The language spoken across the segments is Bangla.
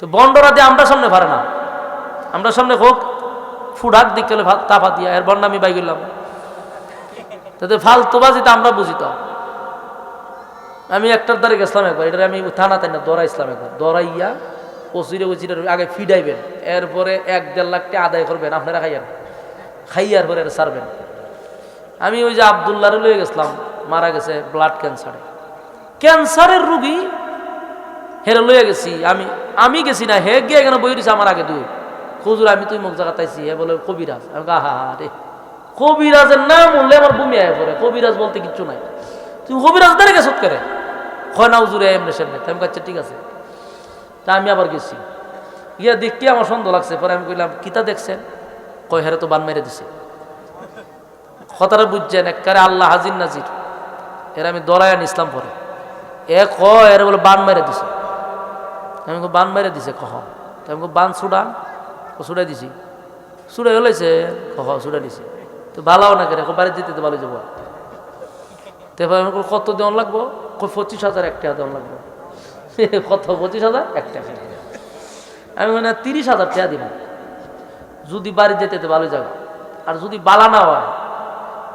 তো বন্ডরা দিয়ে আমরা সামনে পারে না। আমরা সামনে হোক, ফুডাক দিক গেলে তাফা দিয়া, এর বন্ড আমি বাই গেলাম তাতে ফালতুবাজিতে আমরা বুঝিত আমি একটার দ্বারে গেছিলাম একবার এটা আমি থানা তাই না দৌড়া ইসলাম একবার। দৌড়াইয়া ওসিরে ওসিরে আগে ফিডাইবেন, এরপরে এক দেড় লাখ টাকা আদায় করবেন, আপনারা খাইয়ান। খাইয়ার পরে এটা সারবেন। আমি ওই যে আবদুল্লাহরে লয়ে গেছিলাম, মারা গেছে ব্লাড ক্যান্সারে ক্যান্সারের রুগী হেরে লয়ে গেছি, আমি আমি গেছি না হে গিয়ে এখানে বই আমার আগে দুই? খুজুর আমি তুই মুখ জায়গা তাইছি হে বলে কবিরাজ। আমি হা হা রে। কবিরাজের নাম উঠলে আমার বমি আয় পরে কবিরাজ বলতে কিচ্ছু নাই। তুমি কবিরাজ দাঁড়িয়ে গেছত করে? না উজুরে এমনি সেমনি। আমি কাছে ঠিক আছে। তা আমি আবার গেছি। গিয়া দেখতে আমার সন্দেহ লাগছে, পরে আমি কইলাম, কিতা দেখছেন? কয়, হেরে তো বান মেরে দিছে। কথাটা বুঝছেন একবারে আল্লাহ হাজির নাজির। এর আমি দরায়ান ইসলাম পরে। এ ক এর বলে বান মেরে দিছে। আমি বান মেরে দিছে কহ আমি বান সুডান ও সুড়াই দিছি। সুড়াই হলেছে কহ সুড়াই দিছে। তো ভালো না কেন বাড়ি যেতে ভালো যাব। তারপর আমি কত দেওয়ান লাগবো? পঁচিশ হাজার এক টাকা দেওয়ান লাগবো। কত, পঁচিশ হাজার? এক টাকা। আমি মানে তিরিশ হাজার টাকা দিব যদি বাড়ি যেতে তো ভালো যাবে। আর যদি বালা না হয়,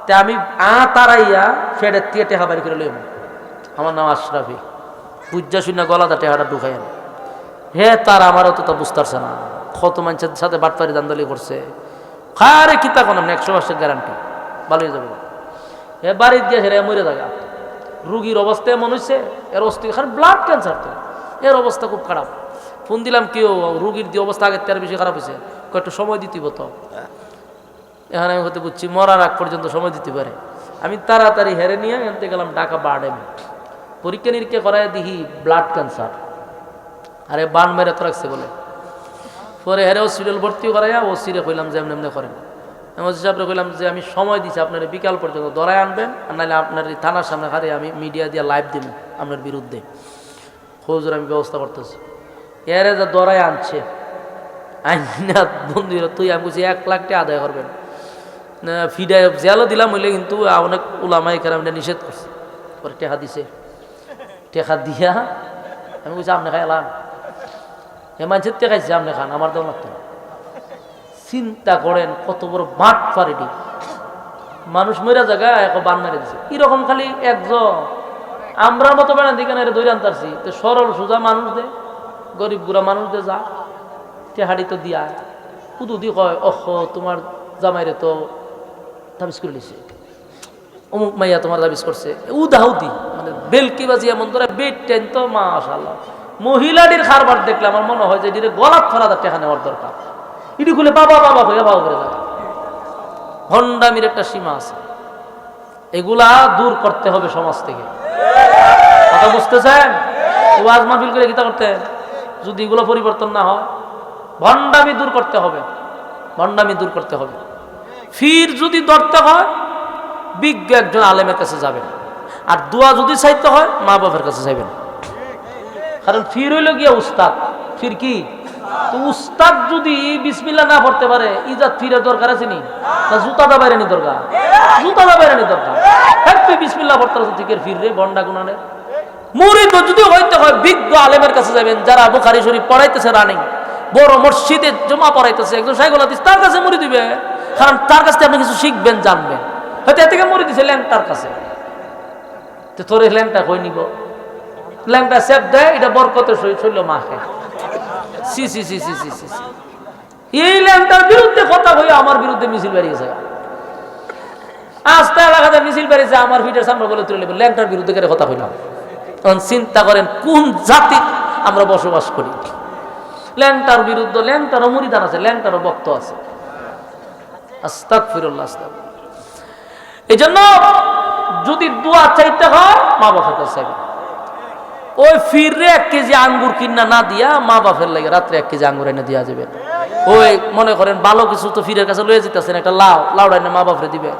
তে আমি আ তারাইয়া ফেডের দিয়ে টেহা বাড়ি করে লইব। আমার নাম আশরাফি। পূজা শুনে গলাটা টেহাটা ঢুকাই হে তার আমারও তো তা বুঝতে পারছে না। কত মানুষের সাথে বাটপারি দান্দালি করছে। খারে কিতা কোন একশো বছর গ্যারান্টি ভালো হয়ে যাবে। হে বাড়ির দিয়ে সেটা মরে থাকা রুগীর অবস্থা এমন হয়েছে এর অস্থির খারাপ ব্লাড ক্যান্সার তো। এর অবস্থা খুব খারাপ। ফোন দিলাম কেউ রুগীর দিয়ে অবস্থা আগের তেরো বেশি খারাপ হয়েছে কয়েকটা সময় দিতে তো। এখানে আমি হতে বুঝছি, মরার আগ পর্যন্ত সময় দিতে পারে। আমি তাড়াতাড়ি হেরে নিয়ে এনতে গেলাম ঢাকা বার্ডেমে। পরীক্ষা নিরীক্ষা করায় দেখি ব্লাড ক্যান্সার আরে বান মেরে তো রাখছে বলে। পরে হেরে হসপিটাল ভর্তিও করাইয়া ও সিরে কইলাম যে এমনি এমনি করেন। ওসি সাহেবরে কইলাম যে আমি সময় দিচ্ছি আপনার বিকাল পর্যন্ত ধরায় আনবেন আর নাহলে আপনার থানার সামনে হারে আমি মিডিয়া দিয়ে লাইভ দিব আপনার বিরুদ্ধে। খোঁজের আমি ব্যবস্থা করতেছি। এরে যা দরায় আনছে, আইনা বন্ধুরা তুই, আমি বলছি এক লাখ টাকা আদায় করবেন। ফিডায় জেলও দিলাম হইলে কিন্তু অনেক ওলামাই এটা নিষেধ করছে। পরে টেকা দিছে। টেকা দিয়া আমি বলছি আপনি খাইলাম এ মানুষের টেকাইছে আপনি খান, আমার দেওয়া লাগতো চিন্তা করেন কত বড় বাট পারেনি মানুষ মরা জায়গা এক বান মেরে দিছে। এরকম খালি একজন। আমরা মতো বেড়ান দিকে না দৈরান আনতারছি তো সরল, সোজা মানুষ দে, গরিব বুড়া মানুষ দে, যা। টেহাড়ি তো দিয়া। কুদু দি কয় অহ তোমার জামাইরে তো তাবিজ করে নিছে। অমুক মাইয়া তোমার দাবিজ করছে। উদাহুদি মানে বেলকি বাজি এমন ধরে বেড টেন তো মাশাল্লাহ মহিলাটির খারবার দেখলে আমার মনে হয় যে এটির গলাপ ফেলা তার টেকা নেওয়ার দরকার। ইটি খুলে বাবা বাবা হয়ে বাবা করে যাবে। ভণ্ডামির একটা সীমা আছে। এগুলা দূর করতে হবে সমাজ থেকে। কথা বুঝতেছেন? ওয়াজ মাহফিল করে গীতা করতে। যদি এগুলো পরিবর্তন না হয়, ভণ্ডামি দূর করতে হবে। ভণ্ডামি দূর করতে হবে। ফির যদি ধরতে হয়, বিজ্ঞ একজন আলেমের কাছে যাবেন। আর দোয়া যদি চাইতে হয় মা বাবার কাছে যাবেন। কারণ ফির হইল গিয়া উস্তাদ। ফির কি? তো উস্তাদ যদি বিসমিল্লা না পড়তে পারে, ইজাত ফিরের দরকার আছে নি? না জুতাটা বাইরে নি দরকার? জুতাটা বাইরে নি দরকার? হ্যাপি বিসমিল্লা পড়তে আছে ঠিক ফির রে বন্ডা গুনানে মুরিদ যদি হইতে হয়, বিজ্ঞ আলেমের কাছে যাবেন যারা বুখারি শরীফ পড়াইতেছে রানিং, বড় মসজিদে জমা পড়াইতেছে, একজন সাইকুল তার কাছে মুড়ি দিবে কারণ তার কাছ থেকে আপনি কিছু শিখবেন, জানবেন। হয়তো এর থেকে মুড়ি দিছে ল্যাংটার কাছে। তো তোর ল্যাংটা কই নিব? ল্যাংটা সেপ দেয়, এটা বরকতে শৈল মা খায় সি সি সি সি সি সি। এই ল্যাংটার বিরুদ্ধে কথা হয়ে আমার বিরুদ্ধে মিছিল বেরিয়েছে। আস্তে এলাকাতে মিছিল বেরিয়েছে, আমার ভিডিওর সামনে বলে তুলে ল্যাংটার বিরুদ্ধে করে কথা হইলাম তখন চিন্তা করেন, কোন জাতি আমরা বসবাস করি? ল্যাংটার বিরুদ্ধে ল্যাংটারও মুড়িদান আছে ল্যাংটারও বক্ত আছে। আস্তাক ফিরুল্লাহ আস্তাক এই জন্য যদি দোয়া চাইতে হয়, মা বাবার কাছে চাইবেন ওই ফিররে এক কেজি আঙ্গুর কিনা না দিয়া মা বাপের লাগে রাত্রে এক কেজি আঙ্গুর এনে দিয়া যাবে। ওই মনে করেন ভালো কিছু তো ফিরের কাছে লয়ে যেতেছেন, একটা লাউ লাউডা এনে মা বাপরে দিবে।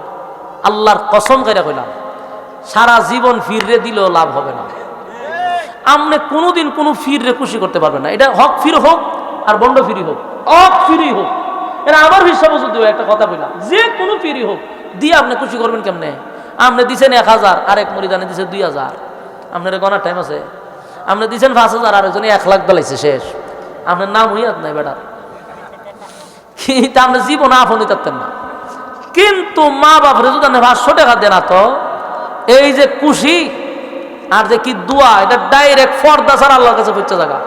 আল্লাহর কসম করে কইলাম, সারা জীবন ফিররে দিলেও লাভ হবে না। আপনি কোনোদিন কোনো ফিররে খুশি করতে পারবেন না। এটা হক ফির হোক আর বন্ড ফিরি হোক, অক ফিরি হোক। এটা আমার হিসাবে যদি একটা কথা বললাম, যে কোনো ফিরি হোক, দিয়ে আপনি খুশি করবেন কেমনে? আপনি দিছেন এক হাজার, আরেক মরিদানে দিছে দুই হাজার। আপনার গনার টাইম আছে। আপনি দিচ্ছেন পাঁচ হাজার আরেকজনে এক লাখ বেলাইছে শেষ। আপনার নাম হইয়াত নাই বেটা। কিন্তু আপনি জীবন আপনি থাকতেন না। কিন্তু মা বাপরে যদি আপনি পাঁচশো টাকা দেন তো এই যে খুশি আর যে কি দোয়া, এটা ডাইরেক্ট ফর্দা ছাড়া আল্লাহর কাছে পৌঁছে থাকা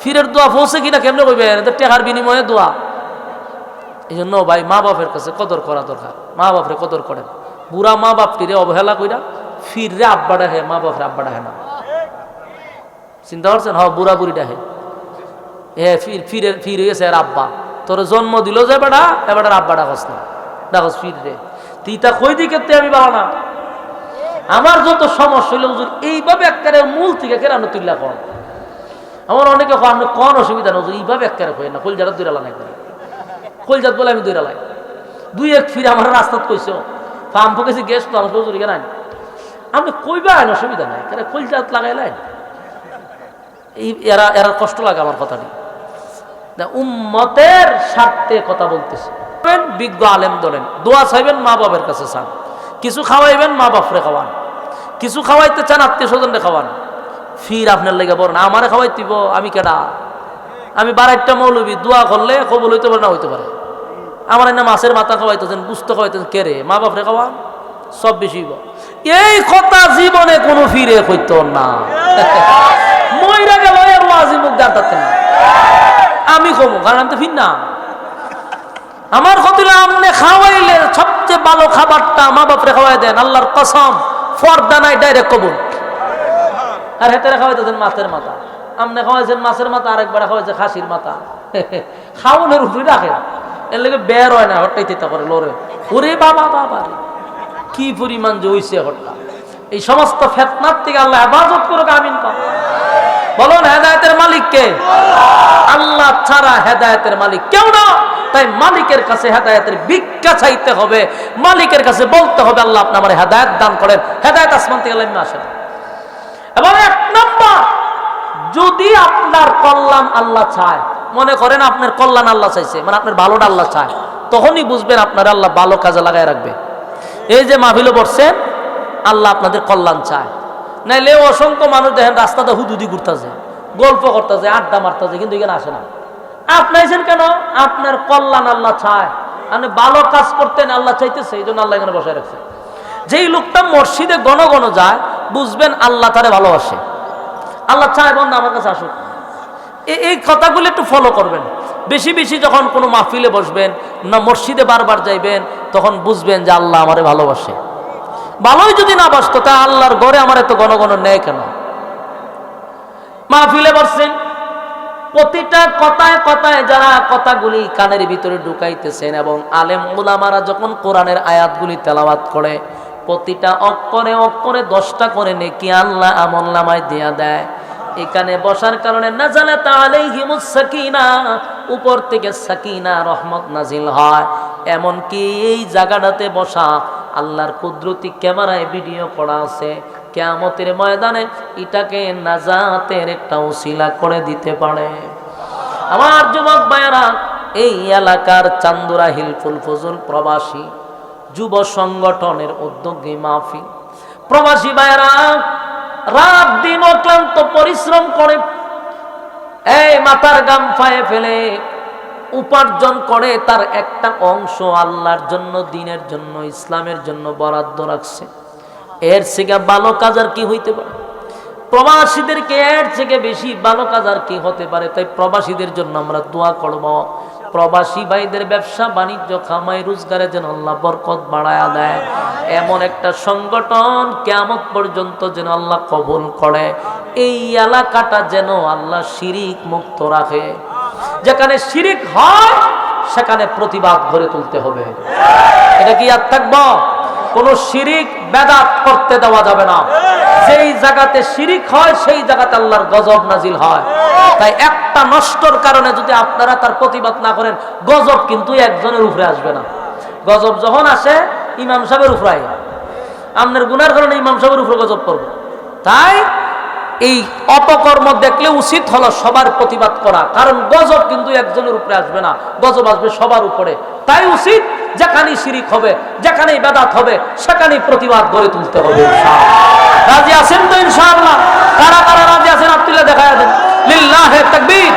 ফিরের দোয়া পৌঁছে কিনা কেমনে কইবেন? এটা টেকার বিনিময়ে দোয়া। এই জন্য ভাই মা বাপের কাছে কদর করা দরকার। মা বাপরে কদর করেন। বুড়া মা বাপটিরে অবহেলা কইরা ফিররে আব্বাটা হে মা বাপরে আব্বাটা হে না। চিন্তা করছেন হ বুড়া বুড়িটা হে এ ফির ফিরে ফিরে গেছে এর আব্বা। তোর জন্ম দিল যে বেটা এবার আব্বা ডাকস না। ডাকস ফির রে। তিতা কই দিকে আমি বাবা না আমার যত সমস্যা হইলে হুজুর, এইভাবে একবারে মূল থেকে কেরানো তুললা কন? আমার অনেকে কয় আপনি কোন অসুবিধা না এইভাবে একবারে কই না। কলজাটা দুইরালা নাই করে। কলজাত বলে আমি দুইরালাই দুই এক ফিরে আমার রাস্তাত কইছো ফার্ম ফকেছি গেছ তো আমার হুজুর নাই আপনি কইবা আইন অসুবিধা নাই কেন কলজাত লাগাইলাই এই এরা এরা কষ্ট লাগে আমার কথাটি। উম্মতের স্বার্থে কথা বলতেছে। বিজ্ঞ আলেম দলেন দোয়া চাইবেন মা বাবার কাছে চান। কিছু খাওয়াইবেন মা বাপরে খাওয়ান। কিছু খাওয়াইতে চান আত্মীয় স্বজনরে খাওয়ান। ফির আপনার লেগে বলেন আমারে খাওয়াই দিব, আমি কেডা? আমি বারাইটা মৌলবি, দোয়া করলে কবল হইতে পারে না হইতে পারে। আমার এনে মাছের মাথা খাওয়াইতেছেন বুঝতে খাওয়াইতেছেন, কে রে? মা বাপরে খাওয়ান? সব বেশি। এই কথা জীবনে কোনো ফিরে হইতো না। মইরা গেল এর ওয়াজি মুখ দাঁড়াতেন না। আমি কমু, কারণ আমি তো আমার আমনে খাওয়াইলে সবচেয়ে ভালো খাবারটা মা বাপরে খাওয়াই দেন, আল্লাহর কসম ফর্দা নাই ডাইরেক্ট কবুল। আর হেতেরে খাওয়াইতেছেন মাছের মাথা। আমনে খাওয়াইছেন মাছের মাথা, আরেকবার খাওয়াইছে খাসির মাথা। খাওয়ানোর উপরে রাখে এর লেগে বের হয় না হটাই চিন্তা করে লোরে ওরে বাবা বাবা কি পরিমাণ যে হইছে এই সমস্ত ফেতনার থেকে আল্লাহ হেফাজত করুক, আমিন পাব বলুন হেদায়তের মালিক কে? আল্লাহ। ছাড়া হেদায়তের মালিক কেউ না। তাই মালিকের কাছে হেদায়তের ভিক্ষা চাইতে হবে। মালিকের কাছে বলতে হবে আল্লাহ আপনি আমার হেদায়ত দান করেন। হেদায়ত আসমান থেকে লাইমে আসেন এবং এক নম্বর যদি আপনার কল্যাণ আল্লাহ চায় মনে করেন আপনার কল্যাণ আল্লাহ চাইছে মানে আপনার ভালোটা আল্লাহ চায় তখনই বুঝবেন আপনার আল্লাহ ভালো কাজে লাগাই রাখবে। এই যে মাহফিলে বসছেন আল্লাহ আপনাদের কল্যাণ চায়। নাইলে অসংখ্য মানুষ দেখেন রাস্তাতে হুদুদি ঘুরতেছে, গল্প করতেছে, আড্ডা মারতেছে, কিন্তু এখানে আসে না। আপনি আইছেন কেন? আপনার কল্যাণ আল্লাহ চায়। আপনি ভালো কাজ করতেন, আল্লাহ চাইতেছে, এই জন্য আল্লাহ এখানে বসায় রাখছে। যেই লোকটা মসজিদে গণ গণ যায়, বুঝবেন আল্লাহ তারে ভালোবাসে। আল্লাহ চায়, বন্ধ, আমার কাছে আসুক। এই কথাগুলো একটু ফলো করবেন। বেশি বেশি যখন কোনো মাহফিলে বসবেন, না মসজিদে বারবার যাইবেন, তখন বুঝবেন যে আল্লাহ আমারে ভালোবাসে। ভালোই যদি না বাসতো তা আল্লাহর ঘরে আমার এত গণ গণ নেয় কেন? মাহফিলে বসছেন। প্রতিটা কথায় কথায় যারা কথাগুলি কানের ভিতরে ঢুকাইতেছেন এবং আলেম উলামারা যখন কোরআনের আয়াতগুলি তেলাওয়াত করে, প্রতিটা অক্ষরে অক্ষরে দশটা করে নেকি আল্লাহ আমল নামায় দিয়া দেয়। এখানে বসার কারণে না জানে তাহলে সাকিনা, উপর থেকে সাকিনা রহমত নাজিল হয়। এমনকি এই জায়গাটাতে বসা আল্লাহর কুদরতি ক্যামেরায় ভিডিও করা আছে। কেয়ামতের ময়দানে এটাকে নাজাতের একটা উসিলা করে দিতে পারে। আমার যুবক ভাইয়েরা, এই এলাকার চান্দুরা হিলফুল ফজল প্রবাসী, যুব সংগঠনের উদ্যোগী মাহফিল। প্রবাসী ভাইয়েরা, রাত দিন অক্লান্ত পরিশ্রম করে এই মাথার গাম ফায়ে ফেলে উপার্জন করে, তার একটা অংশ আল্লাহর জন্য, দিনের জন্য, ইসলামের জন্য বরাদ্দ রাখছে। এর থেকে ভালো কাজ আর কি হইতে পারে? প্রবাসীদেরকে এর থেকে বেশি ভালো কাজ আর কি হতে পারে? তাই প্রবাসীদের জন্য আমরা দোয়া করব। প্রবাসী ভাইদের ব্যবসা, বাণিজ্য খামাই রোজগারে যেন আল্লাহ বরকত বাড়ায়া দেয়। এমন একটা সংগঠন কেমন পর্যন্ত যেন আল্লাহ কবুল করে। এই এলাকাটা যেন আল্লাহ শিরিক মুক্ত রাখে। যেখানে শিরিক হয়, সেখানে প্রতিবাদ গড়ে তুলতে হবে। এটা কি আর থাকব? কোন শিরিক বেদাত করতে দেওয়া যাবে না। যেই জায়গাতে শিরিক হয়, সেই জায়গাতে আল্লাহর গজব নাজিল হয়। তাই একটা নষ্টর কারণে যদি আপনারা তার প্রতিবাদ না করেন, গজব কিন্তু একজনের উপরে আসবে না। গজব যখন আসে, ইমাম সাহেবের উপরে আপনার গুনার কারণে ইমাম সাহেবের উপরে গজব করবে তাই এই অপকর্ম দেখলে উচিত হলো সবার প্রতিবাদ করা। কারণ গজব কিন্তু একজনের উপরে আসবে না, গজব আসবে সবার উপরে। তাই উচিত যেখানেই শিরিক হবে, যেখানেই বেদাত হবে, সেখানেই প্রতিবাদ গড়ে তুলতে হবে। রাজি আছেন তো ইনশাআল্লাহ? কারা কারা রাজি আছেন? আব্দুল্লাহ দেখা যাবেন লিল্লাহে তাকবীর।